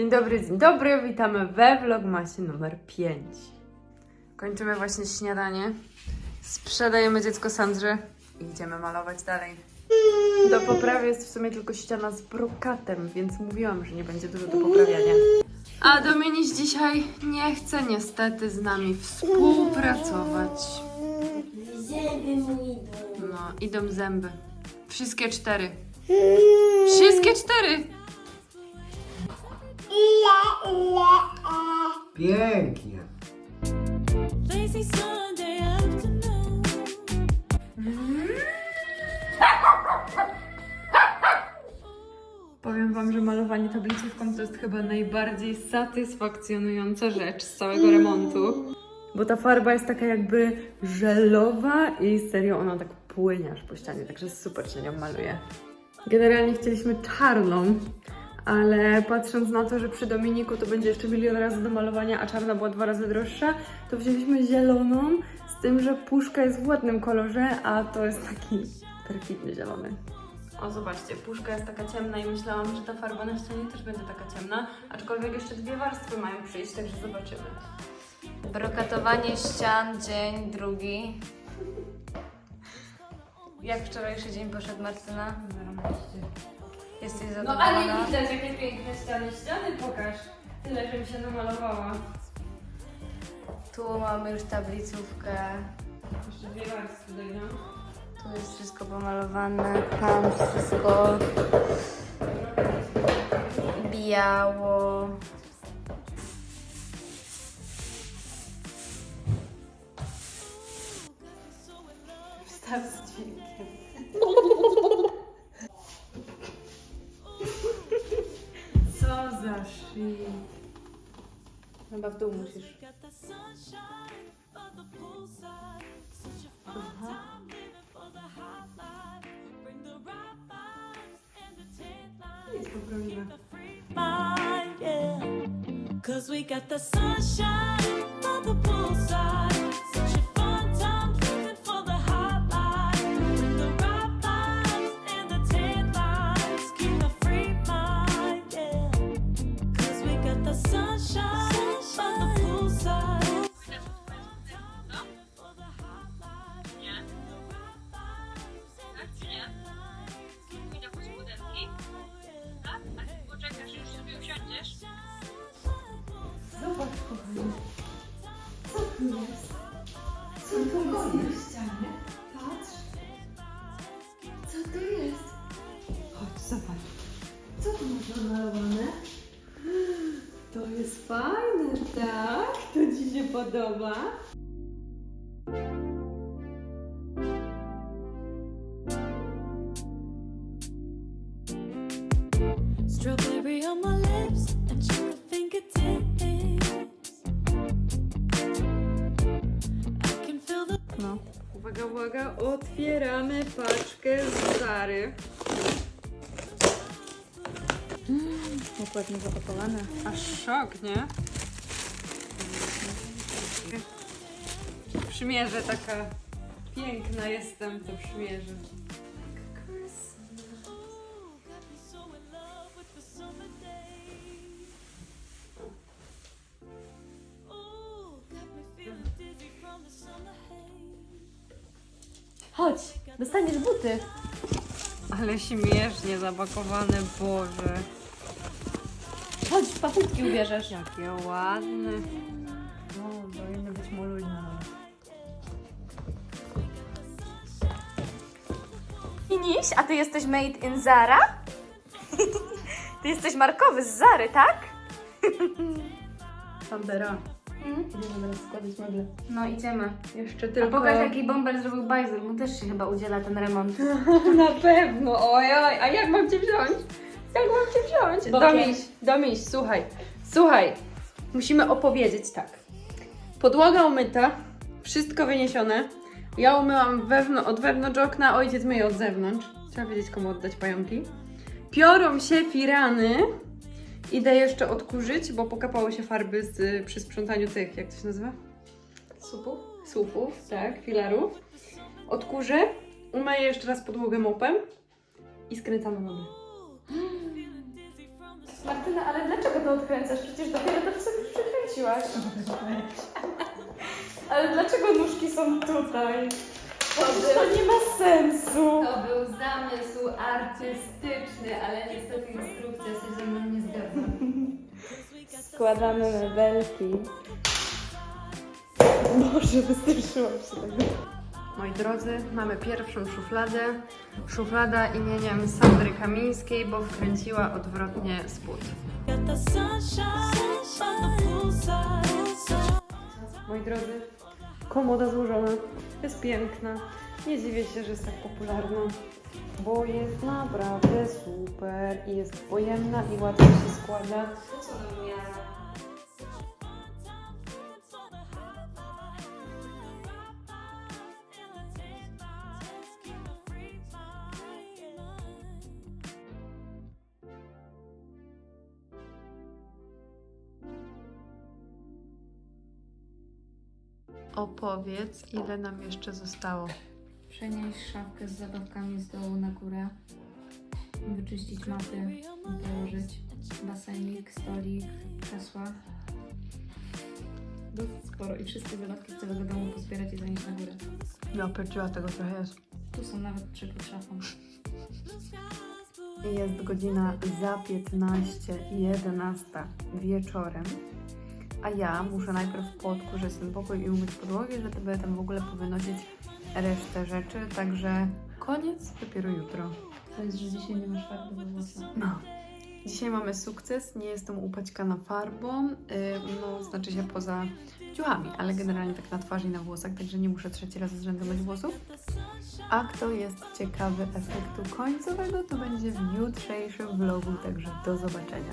Dzień dobry, dzień dobry, witamy we vlogmasie numer 5. Kończymy właśnie śniadanie. Sprzedajemy dziecko Sandrze i idziemy malować dalej. Do poprawy jest w sumie tylko ściana z brokatem, więc mówiłam, że nie będzie dużo do poprawiania. A Dominiś dzisiaj nie chce niestety z nami współpracować. Zęby mu idą. No, idą zęby. Wszystkie cztery. Wszystkie cztery! E. Pięknie. Powiem Wam, że malowanie tablicówką to jest chyba najbardziej satysfakcjonująca rzecz z całego remontu. Bo ta farba jest taka jakby żelowa i serio ona tak płynie aż po ścianie, także super się nią maluje. Generalnie chcieliśmy czarną, ale patrząc na to, że przy Dominiku to będzie jeszcze milion razy do malowania, a czarna była dwa razy droższa, to wzięliśmy zieloną, z tym, że puszka jest w ładnym kolorze, a to jest taki perfidny zielony. O, zobaczcie, puszka jest taka ciemna i myślałam, że ta farba na ścianie też będzie taka ciemna, aczkolwiek jeszcze dwie warstwy mają przyjść, także zobaczymy. Brokatowanie ścian, dzień drugi. Jak wczorajszy dzień poszedł Martyna? Jesteś No zadowolona? ale widać, jakie piękne ściany. Ściany pokaż. Tyle, że mi się namalowała. Tu mamy już tablicówkę. Jeszcze dwie warstwy dojdą. Tu jest wszystko pomalowane. Tam wszystko biało. Wstaw z dźwiękiem. The tan Nic lines. poprawimy. The free mind, yeah. Cause we got the sunshine Tu jest na ścianie? Patrz. Co to jest? Chodź, zobacz. Co tu masz namalowane? To jest fajne, tak? To Ci się podoba? Uwaga, uwaga, otwieramy paczkę z Zary. Dokładnie zapakowane. Aż szok, nie? Przymierzę taka piękna jestem, to przymierzę. Chodź, dostaniesz buty. Ale śmiesznie zapakowane, Boże. Chodź, papuczki ubierzesz. Jakie ładne. No, powinny być mu luźne. Finish? A ty jesteś made in Zara? ty jesteś markowy z Zary, tak? Sandera. Mm. Idziemy teraz składać meble. No idziemy. Jeszcze A tylko... pokaż jaki bomber zrobił bajzel, mu też się chyba udziela ten remont. Na pewno, ojoj, a jak mam cię wziąć? Jak mam cię wziąć? Bokiem. Domiś, Domiś, słuchaj, słuchaj, musimy opowiedzieć tak. Podłoga umyta, wszystko wyniesione. Ja umyłam wewnątrz, od wewnątrz okna, ojciec myje od zewnątrz. Trzeba wiedzieć, komu oddać pająki. Piorą się firany. Idę jeszcze odkurzyć, bo pokapały się farby z, przy sprzątaniu tych, jak to się nazywa? Słupów? Słupów, tak, filarów. Odkurzę, umyję jeszcze raz podłogę mopem i skręcamy the Martyna, ale dlaczego to odkręcasz? Przecież dopiero to sobie przykręciłaś. Ale dlaczego nóżki są tutaj? To nie ma sensu. To był zamysł artystyczny, ale niestety instrukcja się ze mną nie zgadza. Składamy mebelki. Boże, wystraszyłam się tego. Moi drodzy, mamy pierwszą szufladę. Szuflada imieniem Sandry Kamińskiej, bo wkręciła odwrotnie spód. Got the sunshine by the poolside. Moi drodzy, komoda złożona. Jest piękna. Nie dziwię się, że jest tak popularna. Bo jest naprawdę super i jest pojemna i łatwo się składa. Co do miara. Opowiedz, ile nam jeszcze zostało. Przenieść szafkę z zabawkami z dołu na górę, wyczyścić maty, położyć basenik, stolik, krzesła. Dosyć sporo i wszystkie zabawki z całego domu pozbierać i zanieść na górę. Ja pierdziła tego trochę jest. Tu są nawet trzy pod szafą. Jest godzina za 15 i 11 wieczorem. A ja muszę najpierw podkurzyć ten pokój i umyć podłogę, żeby tam w ogóle powynosić resztę rzeczy. Także koniec dopiero jutro. To jest, że dzisiaj nie masz farby. No. Dzisiaj mamy sukces, nie jestem upaćkana farbą, yy, no znaczy się poza ciuchami, ale generalnie tak na twarzy i na włosach, także nie muszę trzeci raz z rzędu myć włosów. A kto jest ciekawy efektu końcowego, to będzie w jutrzejszym vlogu, także do zobaczenia.